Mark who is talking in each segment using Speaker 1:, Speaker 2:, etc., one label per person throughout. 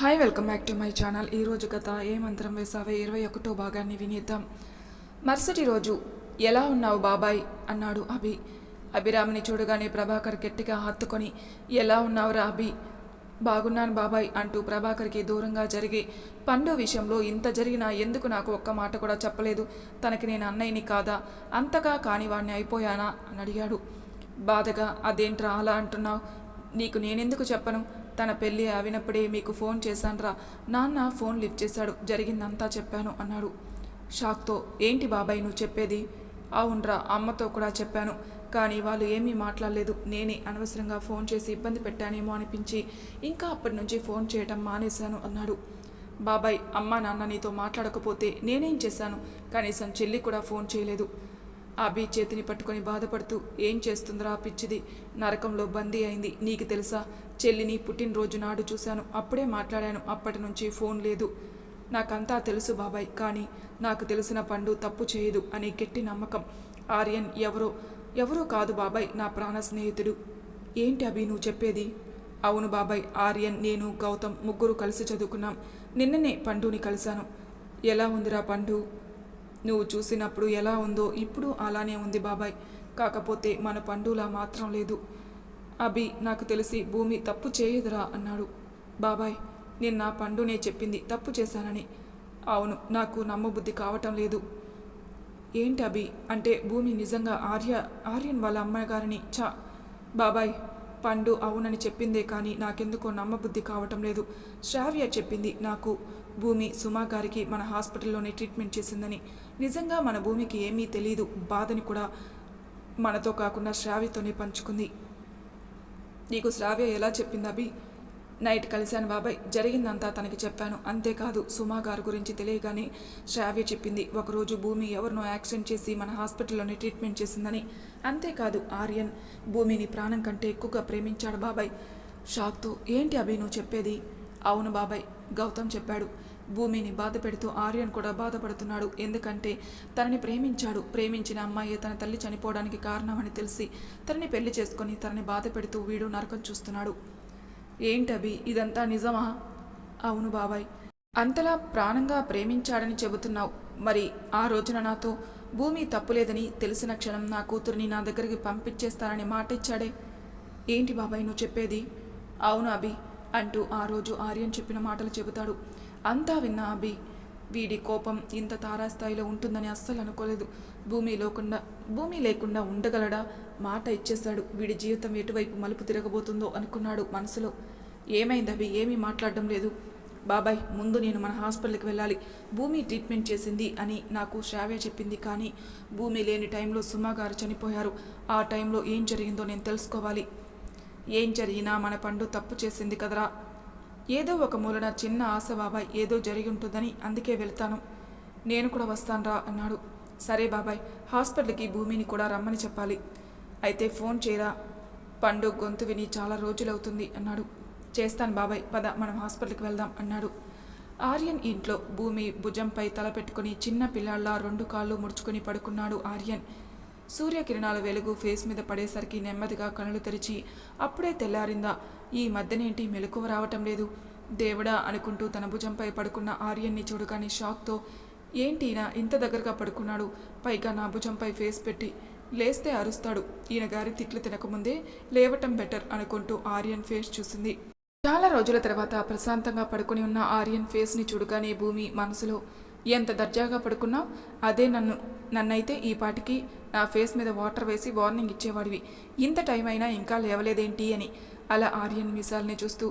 Speaker 1: Hi welcome back to my channel ఈరోజు గత ఏ మంత్రం వేసావే ఇరవై ఒకటో భాగాన్ని వినేద్దాం. మరుసటి రోజు ఎలా ఉన్నావు బాబాయ్? అన్నాడు అభి. అభిరామిని చూడగానే ప్రభాకర్ గట్టిగా హత్తుకొని ఎలా ఉన్నావురా అభి? బాగున్నాను బాబాయ్ అంటూ ప్రభాకర్కి దూరంగా జరిగి పండు విషయంలో ఇంత జరిగినా ఎందుకు నాకు ఒక్క మాట కూడా చెప్పలేదు? తనకి నేను అన్నయ్యని కాదా? అంతగా కానివాణ్ణి అయిపోయానా? అని అడిగాడు. బాధగా అదేంట్రా అలా అంటున్నావు? నీకు నేనెందుకు చెప్పను? తన పెళ్ళి అవినప్పుడే మీకు ఫోన్ చేశాన్రా. నాన్న ఫోన్ లిఫ్ట్ చేశాడు. జరిగిందంతా చెప్పాను అన్నాడు. షాక్తో ఏంటి బాబాయ్ నువ్వు చెప్పేది? అవునరా అమ్మతో కూడా చెప్పాను. కానీ వాళ్ళు ఏమీ మాట్లాడలేదు. నేనే అనవసరంగా ఫోన్ చేసి ఇబ్బంది పెట్టానేమో అనిపించి ఇంకా అప్పటి నుంచి ఫోన్ చేయటం మానేశాను అన్నాడు. బాబాయ్ అమ్మ నాన్న నీతో మాట్లాడకపోతే నేనేం చేశాను? కనీసం చెల్లి కూడా ఫోన్ చేయలేదు. అభి చేతిని పట్టుకొని బాధపడుతూ ఏం చేస్తుందిరా ఆ పిచ్చిది? నరకంలో బందీ అయింది నీకు తెలుసా? చెల్లిని పుట్టినరోజు నాడు చూశాను అప్పుడే మాట్లాడాను అప్పటి నుంచి ఫోన్ లేదు. నాకంతా తెలుసు బాబాయ్ కానీ నాకు తెలిసిన పండు తప్పు చేయదు అని గట్టి నమ్మకం. ఆర్యన్ ఎవరో ఎవరో కాదు బాబాయ్ నా ప్రాణ స్నేహితుడు. ఏంటి అభి నువ్వు చెప్పేది? అవును బాబాయ్ ఆర్యన్ నేను గౌతమ్ ముగ్గురు కలిసి చదువుకున్నాం. నిన్ననే పండుని కలిశాను. ఎలా ఉందిరా పండు? నువ్వు చూసినప్పుడు ఎలా ఉందో ఇప్పుడు అలానే ఉంది బాబాయ్. కాకపోతే మన పండులా మాత్రం లేదు. అభి నాకు తెలిసి భూమి తప్పు చేయదురా అన్నాడు. బాబాయ్ నిన్న పండునే చెప్పింది తప్పు చేశానని. అవును నాకు నమ్మబుద్ధి కావటం లేదు. ఏంటి అభి? అంటే భూమి నిజంగా ఆర్య ఆర్యన్ వాళ్ళ అమ్మగారిని చా బాబాయ్ పండు అవునని చెప్పిందే కానీ నాకెందుకో నమ్మబుద్ధి కావటం లేదు. శ్రావ్య చెప్పింది నాకు. భూమి సుమా గారికి మన హాస్పిటల్లోనే ట్రీట్మెంట్ చేసిందని. నిజంగా మన భూమికి ఏమీ తెలియదు బాధని కూడా మనతో కాకుండా శ్రావ్యతోనే పంచుకుంది. నీకు శ్రావ్య ఎలా చెప్పింది అభి? నైట్ కలిశాను బాబాయ్. జరిగిందంతా తనకి చెప్పాను. అంతేకాదు సుమా గారి గురించి తెలియగానే శ్రావ్య చెప్పింది. ఒకరోజు భూమి ఎవరినో యాక్సిడెంట్ చేసి మన హాస్పిటల్లోనే ట్రీట్మెంట్ చేసిందని. అంతేకాదు ఆర్యన్ భూమిని ప్రాణం కంటే ఎక్కువగా ప్రేమించాడు బాబాయ్. షాక్తో ఏంటి అభి నువ్వు చెప్పేది? అవును బాబాయ్ గౌతమ్ చెప్పాడు. భూమిని బాధ పెడుతూ ఆర్యన్ కూడా బాధపడుతున్నాడు. ఎందుకంటే తనని ప్రేమించాడు. ప్రేమించిన అమ్మాయి తన తల్లి చనిపోవడానికి కారణమని తెలిసి తనని పెళ్ళి చేసుకొని తనని బాధ పెడుతూ వీడు నరకం చూస్తున్నాడు. ఏంటవి ఇదంతా నిజమా? అవును బాబాయ్. అంతలా ప్రాణంగా ప్రేమించాడని చెబుతున్నావు. మరి ఆ రోజున నాతో భూమి తప్పులేదని తెలిసిన క్షణం నా కూతురిని నా దగ్గరికి పంపించేస్తానని మాట ఇచ్చాడే ఏంటి బాబాయ్ నువ్వు చెప్పేది? అవును అభి అంటూ ఆ రోజు ఆర్యన్ చెప్పిన మాటలు చెబుతాడు. అంతా విన్న అభి వీడి కోపం ఇంత తారాస్థాయిలో ఉంటుందని అస్సలు అనుకోలేదు. భూమి లేకుండా భూమి లేకుండా ఉండగలడా? మాట ఇచ్చేశాడు. వీడి జీవితం ఎటువైపు మలుపు తిరగబోతుందో అనుకున్నాడు మనసులో. ఏమైంది అవి ఏమీ మాట్లాడడం లేదు. బాబాయ్ ముందు నేను మన హాస్పిటల్కి వెళ్ళాలి. భూమి ట్రీట్మెంట్ చేసింది అని నాకు శ్రావ్య చెప్పింది కానీ భూమి లేని టైంలో సుమా గారు చనిపోయారు. ఆ టైంలో ఏం జరిగిందో నేను తెలుసుకోవాలి. ఏం జరిగినా మన పండు తప్పు చేసింది కదరా? ఏదో ఒక మూలన చిన్న ఆశ బాబాయ్ ఏదో జరిగి ఉంటుందని అందుకే వెళ్తాను. నేను కూడా వస్తానురా అన్నాడు. సరే బాబాయ్ హాస్పిటల్కి భూమిని కూడా రమ్మని చెప్పాలి. అయితే ఫోన్ చేయరా? పండు గొంతు విని చాలా రోజులవుతుంది అన్నాడు. చేస్తాను బాబాయ్ పద మనం హాస్పిటల్కి వెళ్దాం అన్నాడు. ఆర్యన్ ఇంట్లో భూమి భుజంపై తల పెట్టుకుని చిన్న పిల్లాళ్ళ రెండు కాళ్ళు ముడుచుకొని పడుకున్నాడు ఆర్యన్. సూర్యకిరణాల వెలుగు ఫేస్ మీద పడేసరికి నెమ్మదిగా కనులు తెరిచి అప్పుడే తెల్లారిందా ఈ మధ్యనేంటి మెలకువ రావటం లేదు. దేవుడా అనుకుంటూ తన భుజంపై పడుకున్న ఆర్యన్ని చూడగానే షాక్తో ఏంటి ఈయన ఇంత దగ్గరగా పడుకున్నాడు? పైగా నా భుజంపై ఫేస్ పెట్టి లేస్తే అరుస్తాడు. ఈయన గారి తిట్లు తినకముందే లేవటం బెటర్ అనుకుంటూ ఆర్యన్ ఫేస్ చూసింది. చాలా రోజుల తర్వాత ప్రశాంతంగా పడుకుని ఉన్న ఆర్యన్ ఫేస్ని చూడగానే భూమి మనసులో ఎంత దర్జాగా పడుకున్నావు? అదే నన్ను నన్నైతే ఈ పాటికి నా ఫేస్ మీద వాటర్ వేసి వార్నింగ్ ఇచ్చేవాడివి. ఇంత టైం అయినా ఇంకా లేవలేదేంటి అని అలా ఆర్యన్ మీసాల్ని చూస్తూ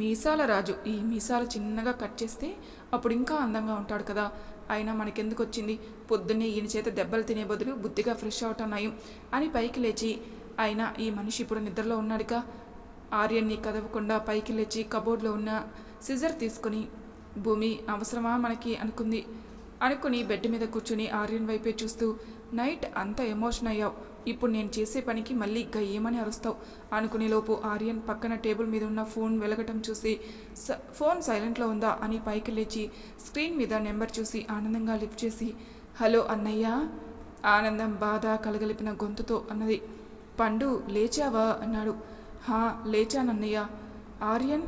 Speaker 1: మీసాల రాజు ఈ మీసాలు చిన్నగా కట్ చేస్తే అప్పుడు ఇంకా అందంగా ఉంటాడు కదా. అయినా మనకెందుకు వచ్చింది పొద్దున్నే ఈయన చేత దెబ్బలు తినే బదులు బుద్ధిగా ఫ్రెష్ అవటం నయం అని పైకి లేచి అయినా ఈ మనిషి ఇప్పుడు నిద్రలో ఉన్నాడుగా? ఆర్యన్ని కదవకుండా పైకి లేచి కబోర్డ్లో ఉన్న సిజర్ తీసుకుని భూమి అవసరమా మనకి అనుకుంది. అనుకుని బెడ్ మీద కూర్చుని ఆర్యన్ వైపే చూస్తూ నైట్ అంత ఎమోషన్ అయ్యావు. ఇప్పుడు నేను చేసే పనికి మళ్ళీ గయ్యమని అరుస్తావు? అనుకునే లోపు ఆర్యన్ పక్కన టేబుల్ మీద ఉన్న ఫోన్ వెలగటం చూసి "స- ఫోన్ సైలెంట్లో ఉందా? అని పైకి లేచి స్క్రీన్ మీద నెంబర్ చూసి ఆనందంగా లిఫ్ట్ చేసి హలో అన్నయ్య. ఆనందం బాధ కలగలిపిన గొంతుతో అన్నది పండు లేచావా? అన్నాడు. హా లేచానన్నయ్య. ఆర్యన్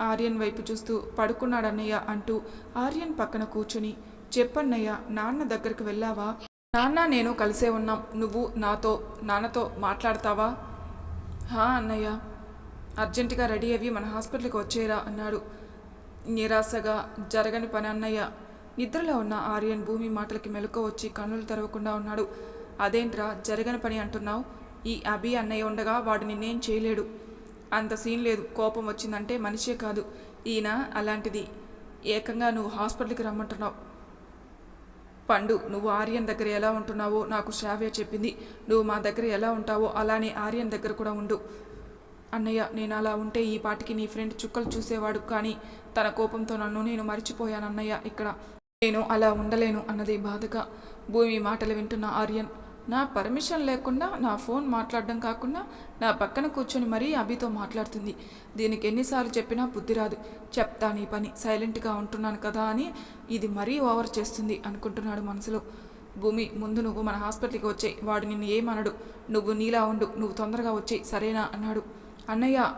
Speaker 1: ఆర్యన్ వైపు చూస్తూ పడుకున్నాడన్నయ్య అంటూ ఆర్యన్ పక్కన కూర్చుని చెప్పన్నయ్య నాన్న దగ్గరికి వెళ్ళావా? నాన్న నేను కలిసే ఉన్నాం. నువ్వు నాతో నాన్నతో మాట్లాడతావా? హా అన్నయ్య. అర్జెంటుగా రెడీ అయ్యి మన హాస్పిటల్కి వచ్చేరా అన్నాడు. నిరాశగా జరగని పని అన్నయ్య. నిద్రలో ఉన్న ఆర్యన్ భూమి మాటలకి మెలకు వచ్చి కన్నులు తెరవకుండా ఉన్నాడు. అదేంట్రా జరగని పని అంటున్నావు? ఈ అభి అన్నయ్య ఉండగా వాడు నిన్నేం చేయలేడు. అంత సీన్ లేదు. కోపం వచ్చిందంటే మనిషే కాదు. ఈయన అలాంటిది. ఏకంగా నువ్వు హాస్పిటల్కి రమ్మంటున్నావు. పండు నువ్వు ఆర్యన్ దగ్గర ఎలా ఉంటున్నావో నాకు శ్రావ్య చెప్పింది. నువ్వు మా దగ్గర ఎలా ఉంటావో అలానే ఆర్యన్ దగ్గర కూడా ఉండు. అన్నయ్య నేను అలా ఉంటే ఈ పాటికి నీ ఫ్రెండ్ చుక్కలు చూసేవాడు. కానీ తన కోపంతో నన్ను నేను మర్చిపోయాను అన్నయ్య ఇక్కడ. నేను అలా ఉండలేను అన్నది బాధగా భూమి మాటలు వింటున్న ఆర్యన్. నా పర్మిషన్ లేకుండా నా ఫోన్ మాట్లాడడం కాకుండా నా పక్కన కూర్చొని మరీ అభితో మాట్లాడుతుంది. దీనికి ఎన్నిసార్లు చెప్పినా బుద్ధి రాదు. చెప్తా నీ పని సైలెంట్గా ఉంటున్నాను కదా అని ఇది మరీ ఓవర్ చేస్తుంది అనుకుంటున్నాడు మనసులో. భూమి ముందు నువ్వు మన హాస్పిటల్కి వచ్చాయి. వాడు నిన్ను ఏమనడు? నువ్వు నీలా ఉండు నువ్వు తొందరగా వచ్చాయి సరేనా? అన్నాడు. అన్నయ్య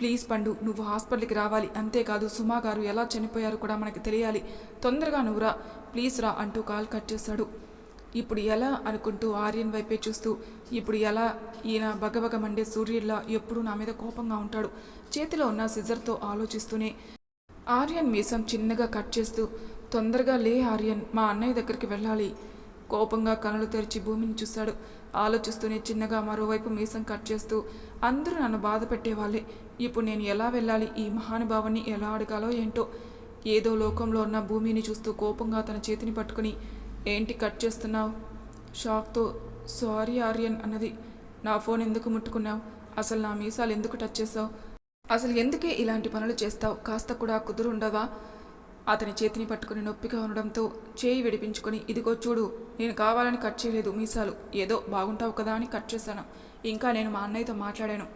Speaker 1: ప్లీజ్ పండు నువ్వు హాస్పిటల్కి రావాలి. అంతేకాదు సుమా గారు ఎలా చనిపోయారో కూడా మనకి తెలియాలి. తొందరగా నువ్వు రా ప్లీజ్ రా అంటూ కాల్ కట్ చేశాడు ఇప్పుడు ఎలా అనుకుంటూ ఆర్యన్ వైపే చూస్తూ ఇప్పుడు ఎలా ఈయన బగబగ మండే సూర్యుల్లా ఎప్పుడూ నా మీద కోపంగా ఉంటాడు. చేతిలో ఉన్న సిజర్తో ఆలోచిస్తూనే ఆర్యన్ మీసం చిన్నగా కట్ చేస్తూ తొందరగా లే ఆర్యన్ మా అన్నయ్య దగ్గరికి వెళ్ళాలి. కోపంగా కనులు తెరిచి భూమిని చూశాడు. ఆలోచిస్తూనే చిన్నగా మరోవైపు మీసం కట్ చేస్తూ అందరూ నన్ను బాధ పెట్టేవాళ్ళే. ఇప్పుడు నేను ఎలా వెళ్ళాలి? ఈ మహానుభావాన్ని ఎలా అడగాలో ఏంటో? ఏదో లోకంలో ఉన్న భూమిని చూస్తూ కోపంగా తన చేతిని పట్టుకుని ఏంటి కట్ చేస్తున్నావు? షాక్తో సారీ ఆర్యన్ అన్నది. నా ఫోన్ ఎందుకు ముట్టుకున్నావు? అసలు నా మీసాలు ఎందుకు టచ్ చేసావు? అసలు ఎందుకే ఇలాంటి పనులు చేస్తావు? కాస్త కూడా కుదురుండవా? అతని చేతిని పట్టుకుని నొప్పిగా ఉండడంతో చేయి విడిపించుకొని ఇదిగో చూడు నేను కావాలని కట్ చేయలేదు మీసాలు. ఏదో బాగుంటావు కదా అని కట్ చేశాను. ఇంకా నేను మా అన్నయ్యతో మాట్లాడాను.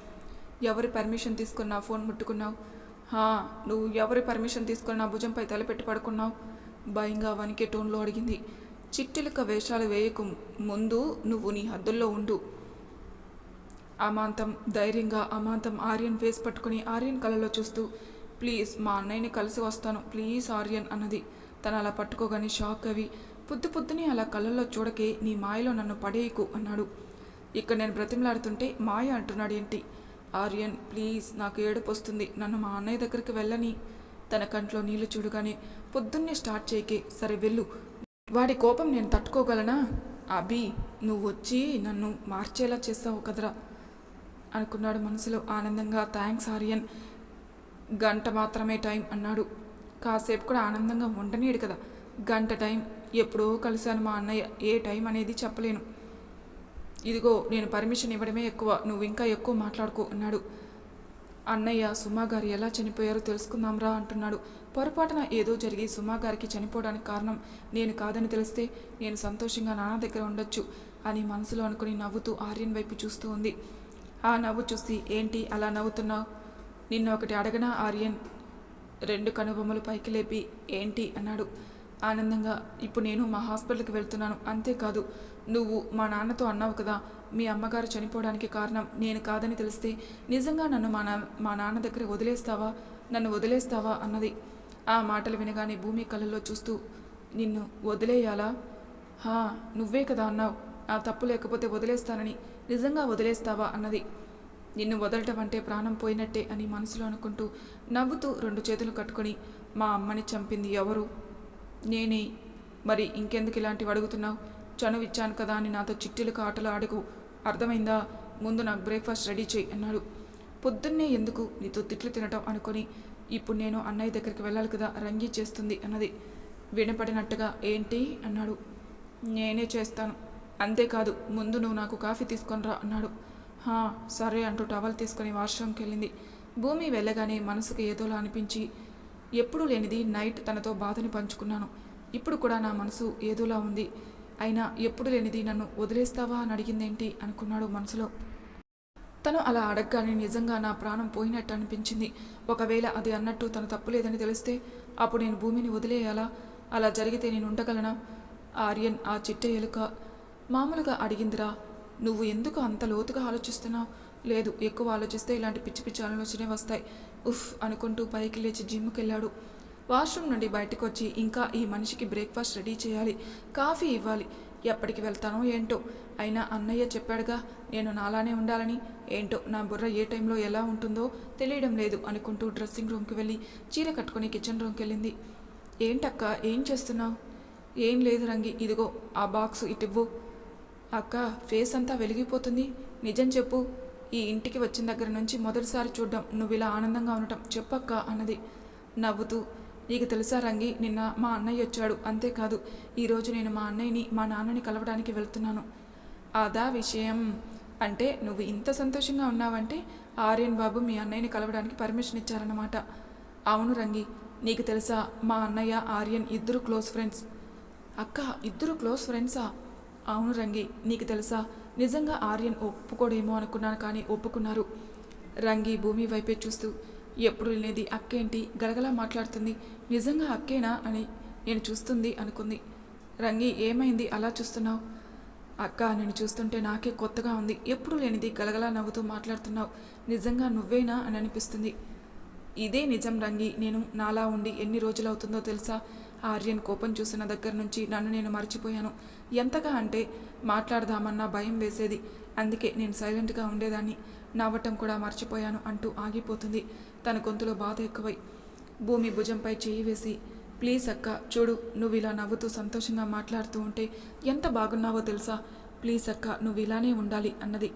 Speaker 1: ఎవరి పర్మిషన్ తీసుకుని నా ఫోన్ ముట్టుకున్నావు? హా నువ్వు ఎవరి పర్మిషన్ తీసుకుని నా భుజంపై తలపెట్టి పడుకున్నావు? భయంగా వణికే టోన్లో అడిగింది. చిట్టిలక వేషాలు వేయకు ముందు నువ్వు నీ హద్దుల్లో ఉండు. అమాంతం ధైర్యంగా అమాంతం ఆర్యన్ ఫేస్ పట్టుకుని ఆర్యన్ కళ్ళలో చూస్తూ ప్లీజ్ మా అన్నయ్యని కలిసి వస్తాను ప్లీజ్ ఆర్యన్ అన్నది. తను అలా పట్టుకోగానే షాక్ అవి. పొద్దు పొద్దుని అలా కళ్ళల్లో చూడకే నీ మాయలో నన్ను పడేయకు అన్నాడు. ఇక్కడ నేను బ్రతిమలాడుతుంటే మాయ అంటున్నాడు ఏంటి? ఆర్యన్ ప్లీజ్ నాకు ఏడుపు వస్తుంది. నన్ను మా అన్నయ్య దగ్గరికి వెళ్ళని. తన కంట్లో నీళ్ళు చూడగానే పొద్దున్నే స్టార్ట్ చేయకే సరే వెళ్ళు వాడి కోపం నేను తట్టుకోగలనా? అభి నువ్వు వచ్చి నన్ను మార్చేలా చేస్తావు కదరా అనుకున్నాడు మనసులో ఆనందంగా. థ్యాంక్స్ ఆర్యన్. గంట మాత్రమే టైం అన్నాడు. కాసేపు కూడా ఆనందంగా ఉండనీడు కదా. గంట టైం. ఎప్పుడో కలిశాను మా అన్నయ్య. ఏ టైం అనేది చెప్పలేను. ఇదిగో నేను పర్మిషన్ ఇవ్వడమే ఎక్కువ. నువ్వు ఇంకా ఎక్కువ మాట్లాడుకో అన్నాడు. అన్నయ్య సుమా గారు ఎలా చనిపోయారో తెలుసుకుందాంరా అంటున్నాడు. పొరపాటున ఏదో జరిగి సుమా గారికి చనిపోవడానికి కారణం నేను కాదని తెలిస్తే నేను సంతోషంగా నాన్న దగ్గర ఉండొచ్చు అని మనసులో అనుకుని నవ్వుతూ ఆర్యన్ వైపు చూస్తూ ఉంది. ఆ నవ్వు చూసి ఏంటి అలా నవ్వుతున్నావు? నిన్ను ఒకటి అడగనా ఆర్యన్? రెండు కనుబొమ్మలు పైకి లేపి ఏంటి అన్నాడు. ఆనందంగా ఇప్పుడు నేను మా హాస్పిటల్కి వెళ్తున్నాను. అంతేకాదు నువ్వు మా నాన్నతో అన్నావు కదా మీ అమ్మగారు చనిపోవడానికి కారణం నేను కాదని తెలిస్తే నిజంగా నన్ను మా నా మా నాన్న దగ్గర వదిలేస్తావా? నన్ను వదిలేస్తావా? అన్నది. ఆ మాటలు వినగానే భూమి కళ్ళల్లో చూస్తూ నిన్ను వదిలేయాలా? హా నువ్వే కదా అన్నావు. నా తప్పు లేకపోతే వదిలేస్తానని నిజంగా వదిలేస్తావా? అన్నది. నిన్ను వదలటం అంటే ప్రాణం పోయినట్టే అని మనసులో అనుకుంటూ నవ్వుతూ రెండు చేతులు కట్టుకొని మా అమ్మని చంపింది ఎవరు? నేనే. మరి ఇంకెందుకు ఇలాంటివి అడుగుతున్నావు చనువు ఇచ్చాను కదా అని నాతో చిట్టిలకు ఆటలు ఆడుకు. అర్థమైందా? ముందు నాకు బ్రేక్ఫాస్ట్ రెడీ చేయి అన్నాడు. పొద్దున్నే ఎందుకు నీతో తిట్లు తినటం అనుకొని? ఇప్పుడు నేను అన్నయ్య దగ్గరికి వెళ్ళాలి కదా రంగి చేస్తుంది అన్నది. వినపడినట్టుగా ఏంటి? అన్నాడు. నేనే చేస్తాను. అంతేకాదు ముందు నువ్వు నాకు కాఫీ తీసుకొనిరా అన్నాడు. హా సరే అంటూ టవల్ తీసుకొని వాష్రూమ్కి వెళ్ళింది. భూమి వెళ్ళగానే మనసుకు ఏదోలా అనిపించి ఎప్పుడూ లేనిది నైట్ తనతో బాధని పంచుకున్నాను. ఇప్పుడు కూడా నా మనసు ఏదోలా ఉంది. అయినా ఎప్పుడు లేనిది నన్ను వదిలేస్తావా అని అడిగిందేంటి? అనుకున్నాడు మనసులో. తను అలా అడగగానే నిజంగా నా ప్రాణం పోయినట్టు అనిపించింది. ఒకవేళ అది అన్నట్టు తను తప్పులేదని తెలిస్తే అప్పుడు నేను భూమిని వదిలేయాలా? అలా జరిగితే నేను ఉండగలనా? ఆర్యన్ ఆ చిట్ట ఎలుక మామూలుగా అడిగిందిరా నువ్వు ఎందుకు అంత లోతుగా ఆలోచిస్తున్నావు? లేదు ఎక్కువ ఆలోచిస్తే ఇలాంటి పిచ్చి పిచ్చి ఆలోచనే వస్తాయి. ఉఫ్ అనుకుంటూ పైకి లేచి జిమ్కి వెళ్ళాడు వాష్రూమ్ నుండి బయటకు వచ్చి ఇంకా ఈ మనిషికి బ్రేక్ఫాస్ట్ రెడీ చేయాలి కాఫీ ఇవ్వాలి. ఎప్పటికి వెళ్తానో ఏంటో. అయినా అన్నయ్య చెప్పాడుగా నేను నాలానే ఉండాలని. ఏంటో నా బుర్ర ఏ టైంలో ఎలా ఉంటుందో తెలియడం లేదు అనుకుంటూ డ్రెస్సింగ్ రూమ్కి వెళ్ళి చీర కట్టుకొని కిచెన్ రూమ్కి వెళ్ళింది ఏంటక్క ఏం చేస్తున్నావు? ఏం లేదు రంగి ఇదిగో ఆ బాక్స్ ఇటివ్వు అక్క ఫేస్ అంతా వెలిగిపోతుంది. నిజం చెప్పు. ఈ ఇంటికి వచ్చిన దగ్గర నుంచి మొదటిసారి చూడడం నువ్వు ఇలా ఆనందంగా ఉండటం చెప్పక్క అన్నది. నవ్వుతూ నీకు తెలుసా రంగి నిన్న మా అన్నయ్య వచ్చాడు. అంతేకాదు ఈరోజు నేను మా అన్నయ్యని మా నాన్నని కలవడానికి వెళ్తున్నాను. అదా విషయం. అంటే నువ్వు ఇంత సంతోషంగా ఉన్నావంటే ఆర్యన్ బాబు మీ అన్నయ్యని కలవడానికి పర్మిషన్ ఇచ్చారన్నమాట. అవును రంగి నీకు తెలుసా మా అన్నయ్య ఆర్యన్ ఇద్దరు క్లోజ్ ఫ్రెండ్స్. అక్క ఇద్దరు క్లోజ్ ఫ్రెండ్సా? అవును రంగి నీకు తెలుసా నిజంగా ఆర్యన్ ఒప్పుకోడేమో అనుకున్నాను కానీ ఒప్పుకున్నారు. రంగి భూమి వైపే చూస్తూ ఎప్పుడు లేనిది అక్కేంటి గలగలా మాట్లాడుతుంది. నిజంగా అక్కేనా అని నేను చూస్తుంది అనుకుంది. రంగి ఏమైంది? అలా చూస్తున్నావు? అక్క నేను చూస్తుంటే నాకే కొత్తగా ఉంది. ఎప్పుడు లేనిది గలగలా నవ్వుతూ మాట్లాడుతున్నావు? నిజంగా నువ్వేనా అని అనిపిస్తుంది. ఇదే నిజం రంగి. నేను నాలా ఉండి ఎన్ని రోజులవుతుందో తెలుసా? ఆర్యన్ కోపం చూసిన దగ్గర నుంచి నన్ను నేను మర్చిపోయాను. ఎంతగా అంటే మాట్లాడదామన్నా భయం వేసేది. అందుకే నేను సైలెంట్గా ఉండేదాన్ని. నవ్వటం కూడా మర్చిపోయాను అంటూ ఆగిపోతుంది. తన గొంతులో బాధ ఎక్కువై భూమి భుజంపై చేయి వేసి ప్లీజ్ అక్క చూడు నువ్వు ఇలా నవ్వుతూ సంతోషంగా మాట్లాడుతూ ఉంటే ఎంత బాగున్నావో తెలుసా? ప్లీజ్ అక్క నువ్వు ఇలానే ఉండాలి అన్నది.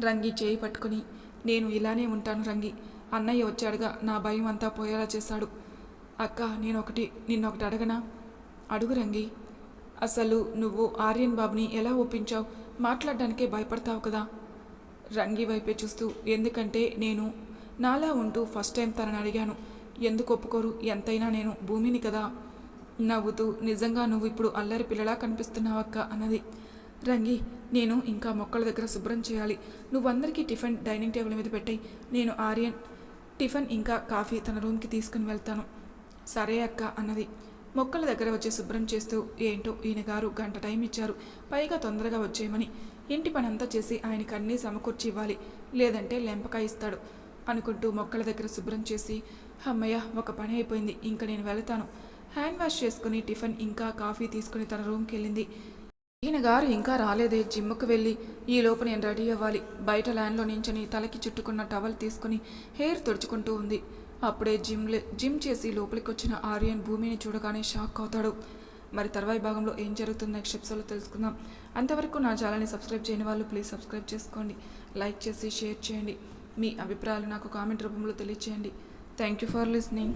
Speaker 1: రంగి చేయి పట్టుకుని నేను ఇలానే ఉంటాను రంగి. అన్నయ్య వచ్చాడుగా నా భయం అంతా పోయేలా చేశాడు. అక్క నేను ఒకటి నిన్నొకటి అడగనా? అడుగు రంగి. అసలు నువ్వు ఆర్యన్ బాబుని ఎలా ఒప్పించావు? మాట్లాడడానికే భయపడతావు కదా. రంగి వైపే చూస్తూ ఎందుకంటే నేను నాలా ఉంటూ ఫస్ట్ టైం తనని అడిగాను. ఎందుకు ఒప్పుకోరు? ఎంతైనా నేను భూమిని కదా. నవ్వుతూ నిజంగా నువ్వు ఇప్పుడు అల్లరి పిల్లలా కనిపిస్తున్నావక్క అన్నది. రంగి నేను ఇంకా మొక్కల దగ్గర శుభ్రం చేయాలి. నువ్వందరికీ టిఫిన్ డైనింగ్ టేబుల్ మీద పెట్టాయి. నేను ఆర్యన్ టిఫిన్ ఇంకా కాఫీ తన రూమ్కి తీసుకుని వెళ్తాను. సరే అక్క అన్నది. మొక్కల దగ్గర వచ్చి శుభ్రం చేస్తూ ఏంటో ఈయన గారు గంట టైం ఇచ్చారు. పైగా తొందరగా వచ్చేయమని. ఇంటి పనంతా చేసి ఆయనకి అన్నీ సమకూర్చి ఇవ్వాలి. లేదంటే లెంపకాయ ఇస్తాడు అనుకుంటూ మొక్కల దగ్గర శుభ్రం చేసి అమ్మయ్య ఒక పని అయిపోయింది. ఇంకా నేను వెళతాను. హ్యాండ్ వాష్ చేసుకుని టిఫిన్ ఇంకా కాఫీ తీసుకుని తన రూమ్కి వెళ్ళింది. ఈయన గారు ఇంకా రాలేదే. జిమ్కు వెళ్ళి ఈ లోపు నేను రెడీ అవ్వాలి. బయట ల్యాండ్లో నించని తలకి చుట్టుకున్న టవల్ తీసుకుని హెయిర్ తుడుచుకుంటూ ఉంది. అప్పుడే జిమ్ జిమ్ చేసి లోపలికి వచ్చిన ఆర్యన్ భూమిని చూడగానే షాక్ అవుతాడు. మరి తర్వాయి భాగంలో ఏం జరుగుతుందో నెక్స్ట్ ఎపిసోడ్లో తెలుసుకుందాం. అంతవరకు నా ఛానల్ని సబ్స్క్రైబ్ చేయని వాళ్ళు ప్లీజ్ సబ్స్క్రైబ్ చేసుకోండి. లైక్ చేసి షేర్ చేయండి. మీ అభిప్రాయాలు నాకు కామెంట్ రూపంలో తెలియచేయండి. Thank you for listening